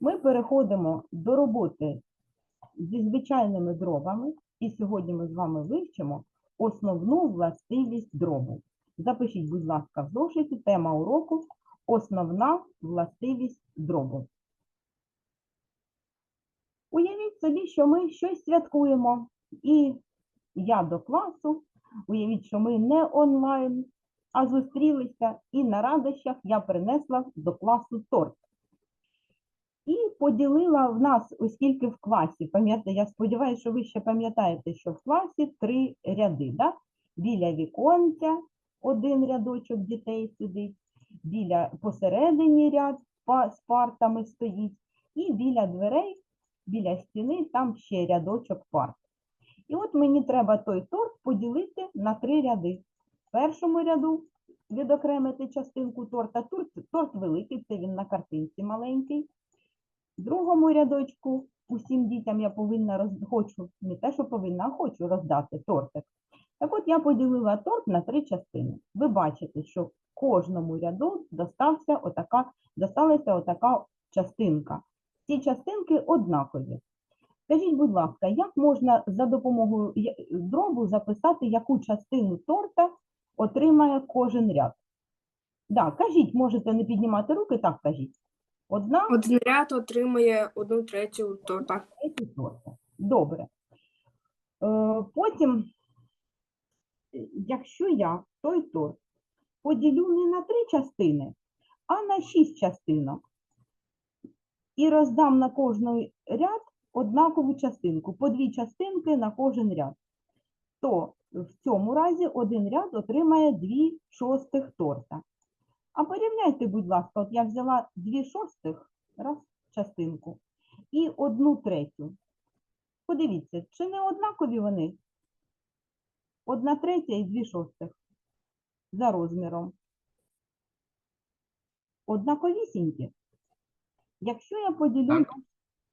Ми переходимо до роботи зі звичайними дробами, і сьогодні ми з вами вивчимо основну властивість дробу. Запишіть, будь ласка, в зошиті тема уроку Основна властивість дробу. Уявіть собі, що ми щось святкуємо, і я до класу, уявіть, що ми не онлайн, а зустрілися, і на радощах я принесла до класу торт. І поділила в нас, оскільки в класі, пам'ятаєте, я сподіваюся, що ви ще пам'ятаєте, що в класі три ряди. Да? Біля віконця один рядочок дітей сидить, біля посередині ряд з партами стоїть, і біля дверей, біля стіни, там ще рядочок парт. І от мені треба той торт поділити на три ряди. В першому ряду відокремити частинку торта. Торт, торт великий, це він на картинці маленький. В другому рядочку усім дітям я повинна роз... хочу, не те, що повинна, а хочу роздати тортик. Так от я поділила торт на три частини. Ви бачите, що кожному ряду достався отака, досталася отака частинка. Ці частинки однакові. Скажіть, будь ласка, як можна за допомогою дробу записати, яку частину торта отримає кожен ряд? Да, кажіть, можете не піднімати руки, так кажіть. Одна Один ряд отримує одну третю торта. Добре. Е, Потім, е, якщо я той торт поділю не на три частини, а на шість частинок і роздам на кожний ряд однакову частинку, по дві частинки на кожен ряд, то в цьому разі один ряд отримає дві шостих торта. А порівняйте, будь ласка, от я взяла дві шостих, раз, частинку, і одну третю. Подивіться, чи не однакові вони? Одна третя і дві шостих за розміром. Однаковісінькі. Якщо я поділю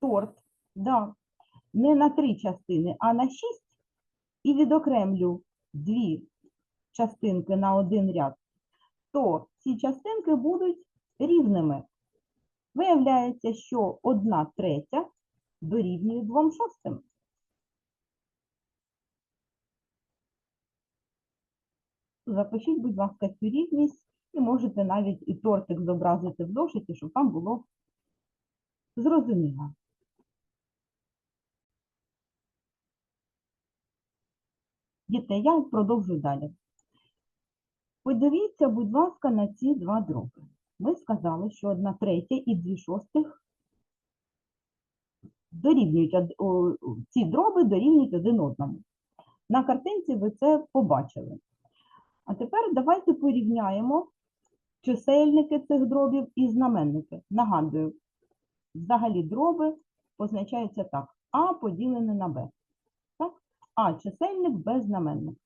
торт да, не на три частини, а на шість, і відокремлю дві частинки на один ряд, то ці частинки будуть рівними. Виявляється, що одна третя дорівнює двом шостим. Запишіть, будь ласка, цю рівність і можете навіть і тортик зобразити в зошиті, щоб вам було зрозуміло. Діти, я продовжую далі. Подивіться, будь ласка, на ці два дроби. Ми сказали, що одна третя і дві шостих дорівнюють, ці дроби дорівнюють один одному. На картинці ви це побачили. А тепер давайте порівняємо чисельники цих дробів і знаменники. Нагадую, взагалі дроби позначаються так. А поділене на Б. Так? А чисельник без знаменник.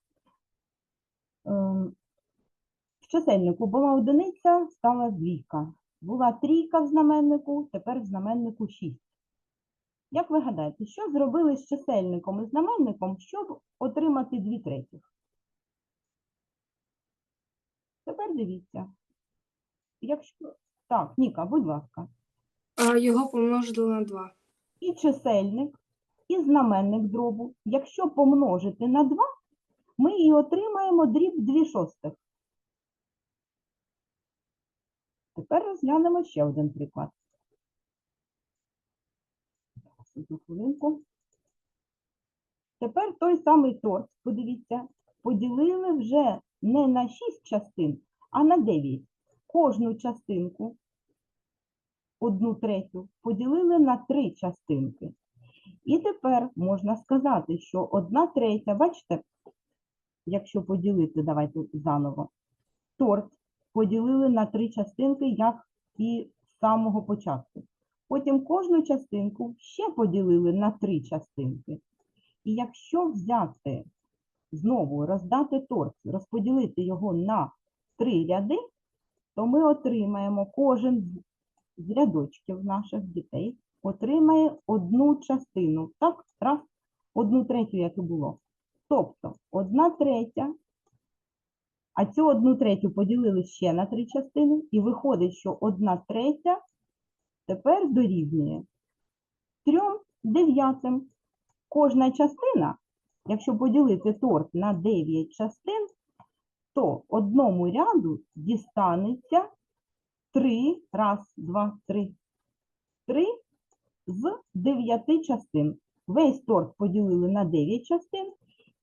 В чисельнику була одиниця, стала двійка. Була трійка в знаменнику, тепер в знаменнику 6. Як ви гадаєте, що зробили з чисельником і знаменником, щоб отримати 2 третіх? Тепер дивіться. Якщо... Так, Ніка, будь ласка. А Його помножили на 2. І чисельник, і знаменник дробу. Якщо помножити на 2, ми і отримаємо дріб 2 шостих. Тепер розглянемо ще один приклад. Тепер той самий торт, подивіться, поділили вже не на 6 частин, а на 9. Кожну частинку, одну третю, поділили на 3 частинки. І тепер можна сказати, що одна третя, бачите, якщо поділити, давайте заново, торт поділили на три частинки, як і з самого початку. Потім кожну частинку ще поділили на три частинки. І якщо взяти знову роздати торт, розподілити його на три ряди, то ми отримаємо кожен з- рядочків наших дітей отримає одну частину. Так, раз, одну третю, як і було. Тобто одна третя, а цю одну третю поділили ще на три частини, і виходить, що одна третя тепер дорівнює 3 дев'ятим. Кожна частина, якщо поділити торт на 9 частин, то одному ряду дістанеться 3, раз, два, три, 3 з 9 частин. Весь торт поділили на 9 частин,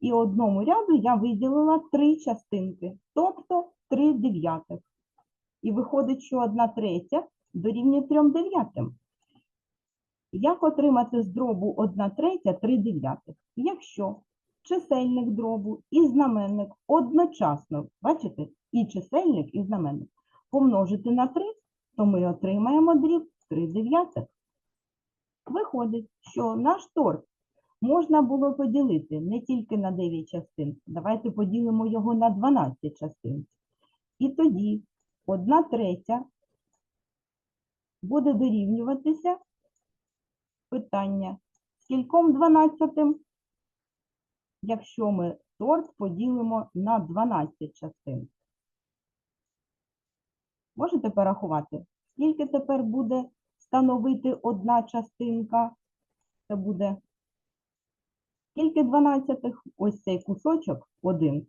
і одному ряду я виділила 3 частинки, тобто 3 дев'ятих. І виходить, що 1 третя дорівнює 3 дев'ятим. Як отримати з дробу 1 третя 3 дев'ятих? Якщо чисельник дробу і знаменник одночасно, бачите, і чисельник, і знаменник, помножити на 3, то ми отримаємо дріб 3 дев'ятих. Виходить, що наш торт можна було поділити не тільки на 9 частин, давайте поділимо його на 12 частин. І тоді 1 третя буде дорівнюватися питання скільком 12, якщо ми торт поділимо на 12 частин. Можете порахувати, скільки тепер буде становити одна частинка? Це буде скільки 12? Ось цей кусочок один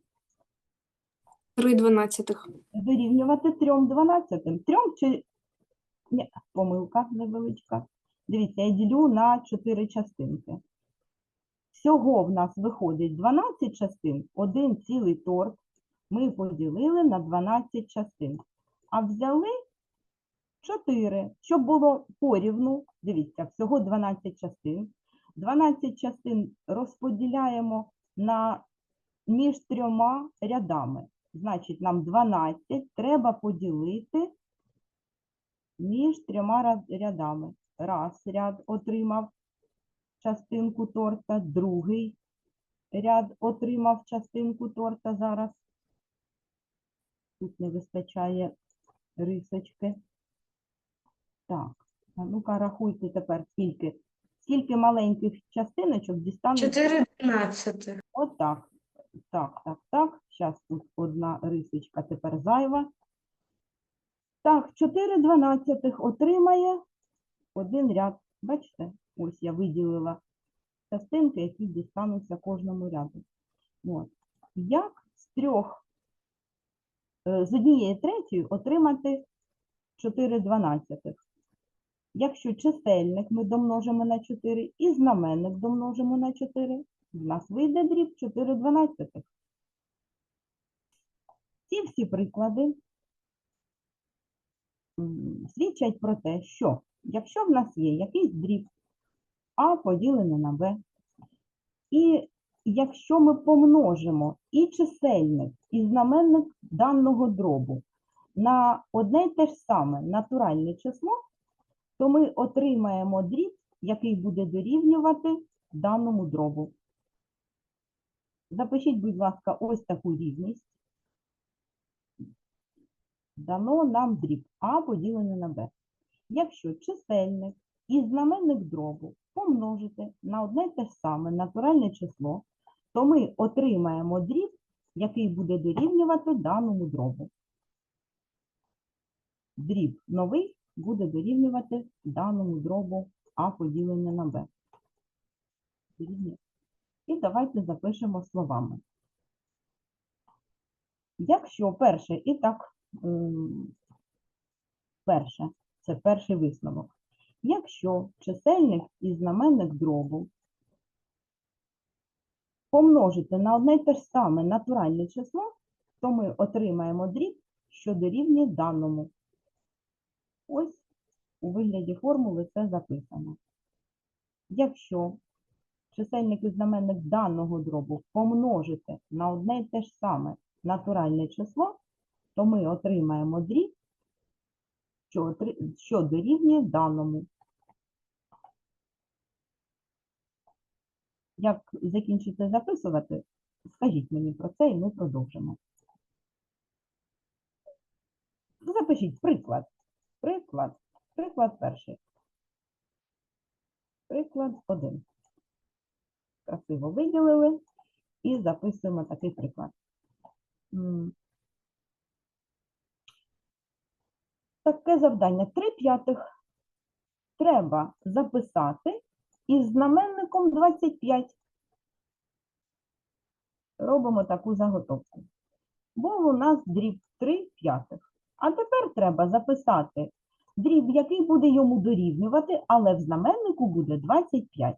3 дванадцятих. дорівнювати 3 дванадцятим. Трьом чи Ні, помилка невеличка. Дивіться, я ділю на 4 частинки. Всього в нас виходить 12 частин, один цілий торт ми поділили на 12 частин. А взяли 4, щоб було порівну. Дивіться, всього 12 частин. 12 частин розподіляємо на між трьома рядами. Значить, нам 12 треба поділити між трьома рядами. Раз ряд отримав частинку торта, другий ряд отримав частинку торта зараз. Тут не вистачає рисочки. Так, ну-ка рахуйте тепер, скільки, скільки маленьких частиночок дістанеться. 4 дванадцятих. Отак. Так, так, так. Зараз тут одна рисочка тепер зайва. Так, 4 дванадцятих отримає один ряд. Бачите? Ось я виділила частинки, які дістануться кожному ряду. От. Як з трьох, е, з однієї третьої отримати 4 дванадцятих? Якщо чисельник ми домножимо на 4 і знаменник домножимо на 4, в нас вийде дріб 4 дванадцятих. Ці всі приклади свідчать про те, що якщо в нас є якийсь дріб А поділене на Б, і якщо ми помножимо і чисельник, і знаменник даного дробу на одне й те ж саме натуральне число, то ми отримаємо дріб, який буде дорівнювати даному дробу. Запишіть, будь ласка, ось таку рівність. Дано нам дріб А поділене на Б. Якщо чисельник і знаменник дробу помножити на одне те ж саме натуральне число, то ми отримаємо дріб, який буде дорівнювати даному дробу. Дріб новий буде дорівнювати даному дробу А поділене на Б. І давайте запишемо словами. Якщо перше, і так, ем, перше, це перший висновок. Якщо чисельник і знаменник дробу помножити на одне й те ж саме натуральне число, то ми отримаємо дріб, що дорівнює даному. Ось у вигляді формули це записано. Якщо чисельник і знаменник даного дробу помножити на одне й те ж саме натуральне число, то ми отримаємо дріб, що дорівнює даному. Як закінчите записувати, скажіть мені про це і ми продовжимо. Запишіть приклад. Приклад. Приклад перший. Приклад один. Красиво виділили і записуємо такий приклад. Таке завдання. 3 п'ятих треба записати із знаменником 25. Робимо таку заготовку. Був у нас дріб 3 п'ятих. А тепер треба записати дріб, який буде йому дорівнювати, але в знаменнику буде 25.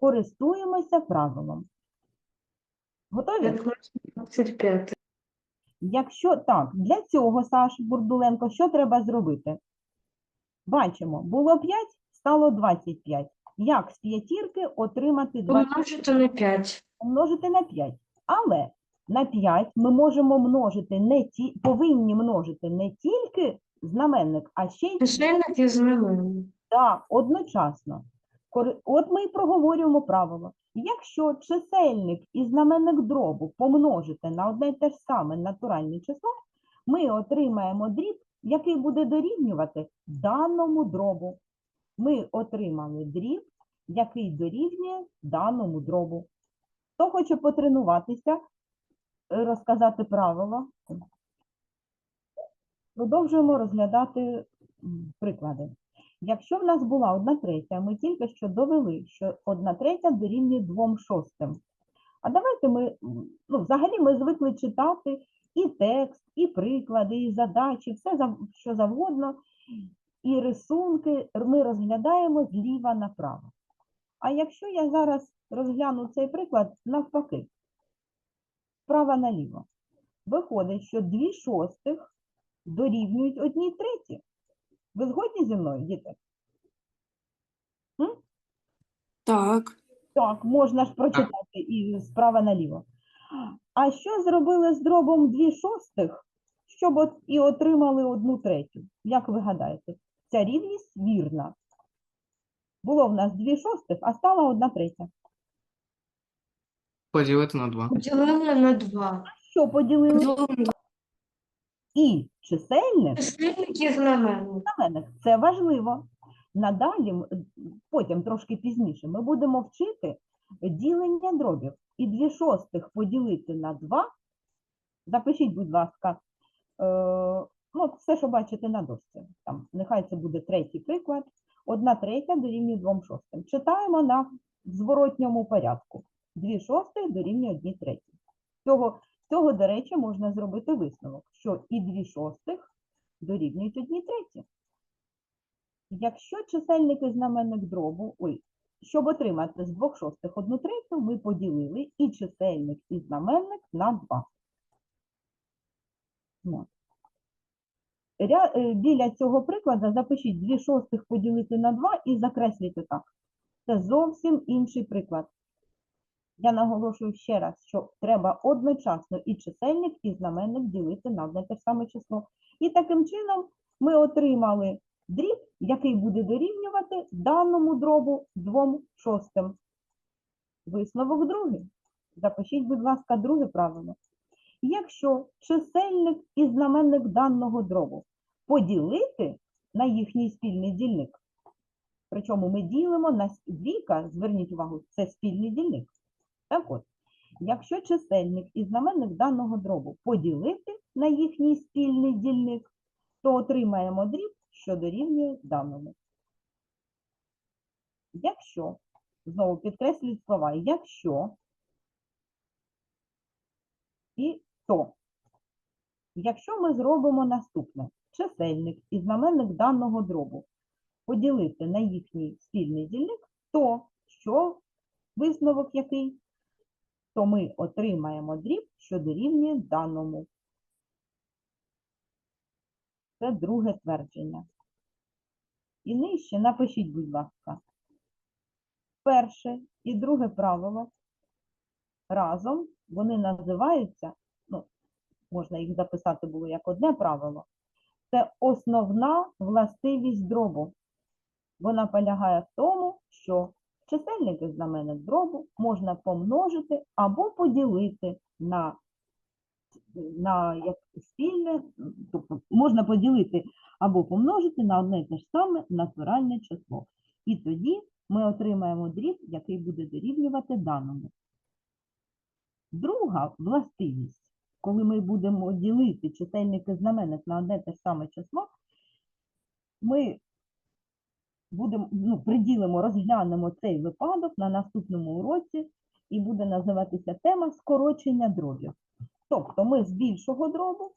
Користуємося правилом. Готові? 25. Якщо так, для цього, Саш Бурдуленко, що треба зробити? Бачимо, було 5, стало 25. Як з п'ятірки отримати 25? Помножити на 5. Помножити на 5. Але на 5 ми можемо множити не ті, повинні множити не тільки знаменник, а ще й Чисельник і знаменник. Так, одночасно. От ми і проговорюємо правило. Якщо чисельник і знаменник дробу помножити на одне й те ж саме натуральне число, ми отримаємо дріб, який буде дорівнювати даному дробу. Ми отримали дріб, який дорівнює даному дробу. Хто хоче потренуватися, розказати правило? Продовжуємо розглядати приклади. Якщо в нас була одна третя, ми тільки що довели, що одна третя дорівнює двом шостим. А давайте ми, ну, взагалі ми звикли читати і текст, і приклади, і задачі, все що завгодно, і рисунки ми розглядаємо зліва направо. А якщо я зараз розгляну цей приклад навпаки, справа наліво, виходить, що дві шостих дорівнюють одній треті. Ви згодні зі мною, діти? Так. Так, можна ж прочитати і справа наліво. А що зробили з дробом 2 шостих, щоб от і отримали одну третю? Як ви гадаєте? Ця рівність вірна. Було в нас 2 шостих, а стала одна третя. Поділити на 2. Поділили на 2. Що поділили? Поділили на два. І чисельник Чисельник і знаменник. знаменник. Це важливо. Надалі, потім трошки пізніше, ми будемо вчити ділення дробів. І 2 шостих поділити на 2. Запишіть, будь ласка, е, ну, все, що бачите на дошці. Там, нехай це буде третій приклад. Одна третя дорівнює 2 шостим. Читаємо на зворотньому порядку. 2 шостих дорівнює 1 третій. Цього, цього, до речі, можна зробити висновок, що і 2 шостих дорівнюють 1 треті. Якщо чисельник і знаменник дробу, ой, щоб отримати з 2 шостих 1 третю, ми поділили і чисельник, і знаменник на 2. Ря- е, Біля цього прикладу запишіть 2 шостих поділити на 2 і закресліть так. Це зовсім інший приклад. Я наголошую ще раз, що треба одночасно і чисельник, і знаменник ділити на одне те ж саме число. І таким чином ми отримали дріб, який буде дорівнювати даному дробу 2 шостим. Висновок другий. Запишіть, будь ласка, друге правило. Якщо чисельник і знаменник даного дробу поділити на їхній спільний дільник, причому ми ділимо на двійка, зверніть увагу, це спільний дільник. Так от, якщо чисельник і знаменник даного дробу поділити на їхній спільний дільник, то отримаємо дріб, що дорівнює даному. Якщо, знову підкреслюють слова, якщо і то. Якщо ми зробимо наступне, чисельник і знаменник даного дробу поділити на їхній спільний дільник, то що висновок який? То ми отримаємо дріб, що дорівнює даному. Це друге твердження. І нижче напишіть, будь ласка. Перше і друге правило разом вони називаються, ну, можна їх записати було як одне правило. Це основна властивість дробу. Вона полягає в тому, що чисельник і дробу можна помножити або поділити на, на як спільне, тобто можна поділити або помножити на одне те ж саме натуральне число. І тоді ми отримаємо дріб, який буде дорівнювати даному. Друга властивість, коли ми будемо ділити чисельник і на одне те ж саме число, ми будемо, ну, приділимо, розглянемо цей випадок на наступному уроці, і буде називатися тема скорочення дробів. Тобто ми з більшого дробу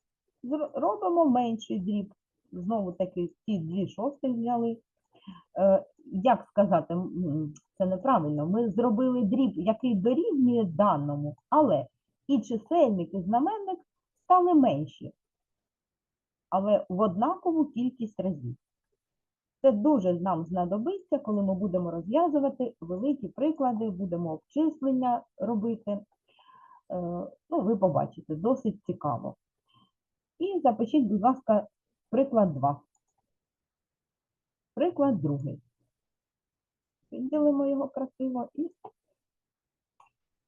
робимо менший дріб. Знову таки ці дві шостих взяли. Е, як сказати, це неправильно. Ми зробили дріб, який дорівнює даному, але і чисельник, і знаменник стали менші, але в однакову кількість разів. Це дуже нам знадобиться, коли ми будемо розв'язувати великі приклади, будемо обчислення робити. Е, Ну, ви побачите, досить цікаво. І запишіть, будь ласка, приклад 2. Приклад другий. Виділимо його красиво і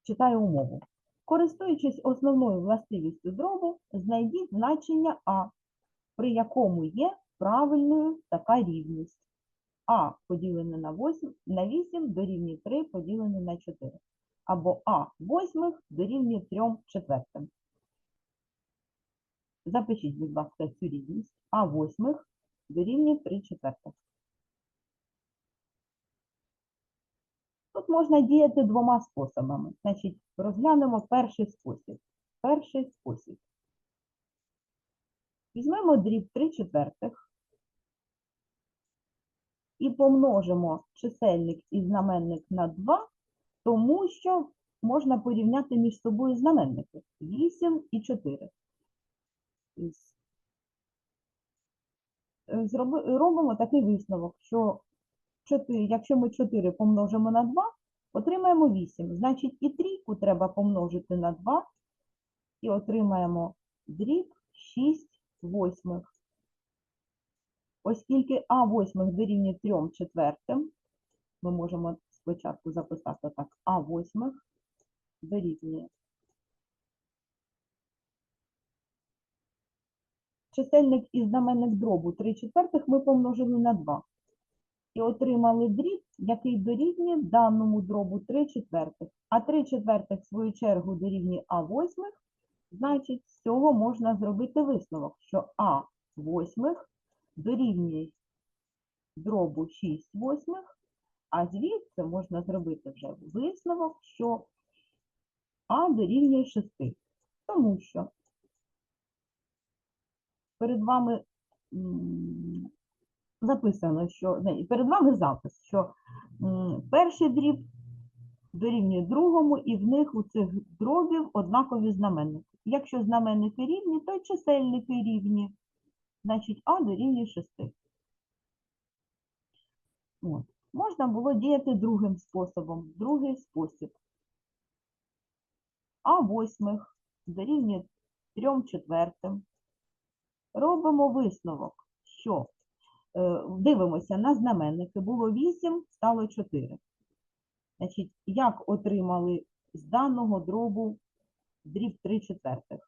читаю умову. Користуючись основною властивістю дробу, знайдіть значення А, при якому є правильною така рівність. А поділене на 8, на 8 дорівнює 3 поділене на 4. Або А восьмих дорівнює 3 четвертим. Запишіть, будь ласка, цю рівність. А восьмих дорівнює 3 четвертих. Тут можна діяти двома способами. Значить, розглянемо перший спосіб. Перший спосіб. Візьмемо дріб 3 четвертих і помножимо чисельник і знаменник на 2, тому що можна порівняти між собою знаменники 8 і 4. Ось. Е, Робимо такий висновок, що 4, якщо ми 4 помножимо на 2, отримаємо 8. Значить, і трійку треба помножити на 2 і отримаємо дріб 6 восьмих. Оскільки А восьмих дорівнює 3 четвертим, ми можемо спочатку записати так, А восьмих дорівнює. Чисельник і знаменник дробу 3 четвертих ми помножили на 2 і отримали дріб, який дорівнює даному дробу 3 четвертих. А 3 четвертих, в свою чергу, дорівнює А восьмих, значить, з цього можна зробити висновок, що А восьмих дорівнює дробу 6 восьмих, а звідси можна зробити вже висновок, що А дорівнює 6. Тому що перед вами записано, що не, перед вами запис, що перший дріб дорівнює другому, і в них у цих дробів однакові знаменники. Якщо знаменники рівні, то й чисельники рівні. Значить, А дорівнює 6. От. Можна було діяти другим способом. Другий спосіб. А восьмих дорівнює 3 четвертим. Робимо висновок, що е, дивимося на знаменники. Було 8, стало 4. Значить, як отримали з даного дробу дріб 3 четвертих?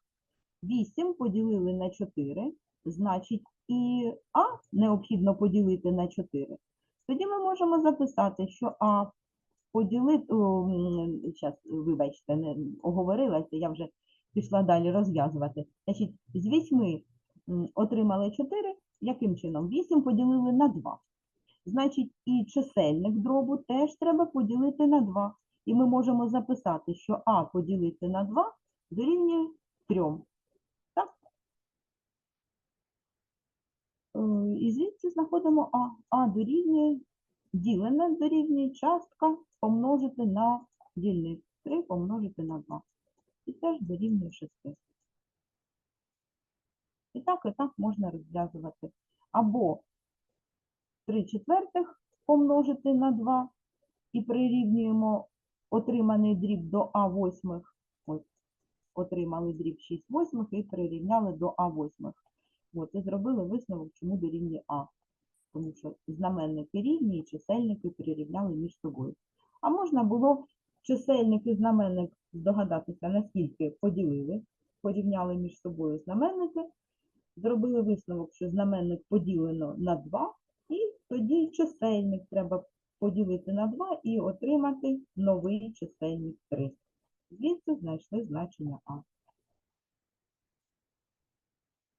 8 поділили на 4, значить і А необхідно поділити на 4. Тоді ми можемо записати, що А поділити, зараз, вибачте, не оговорилася, я вже пішла далі розв'язувати. Значить, з 8 отримали 4, яким чином? 8 поділили на 2. Значить, і чисельник дробу теж треба поділити на 2. І ми можемо записати, що А поділити на 2 дорівнює 3. Так? І звідси знаходимо А. А дорівнює, ділене дорівнює частка помножити на дільник. 3 помножити на 2. І теж дорівнює 6. І так, і так можна розв'язувати. Або 3 четвертих помножити на 2 і прирівнюємо отриманий дріб до А восьмих. Ось, отримали дріб 6 восьмих і прирівняли до А восьмих. От, і зробили висновок, чому дорівнює А. Тому що знаменники рівні і чисельники прирівняли між собою. А можна було чисельник і знаменник здогадатися, наскільки поділили, порівняли між собою знаменники, зробили висновок, що знаменник поділено на 2, і тоді чисельник треба поділити на 2 і отримати новий чисельник 3. Звідси знайшли значення А.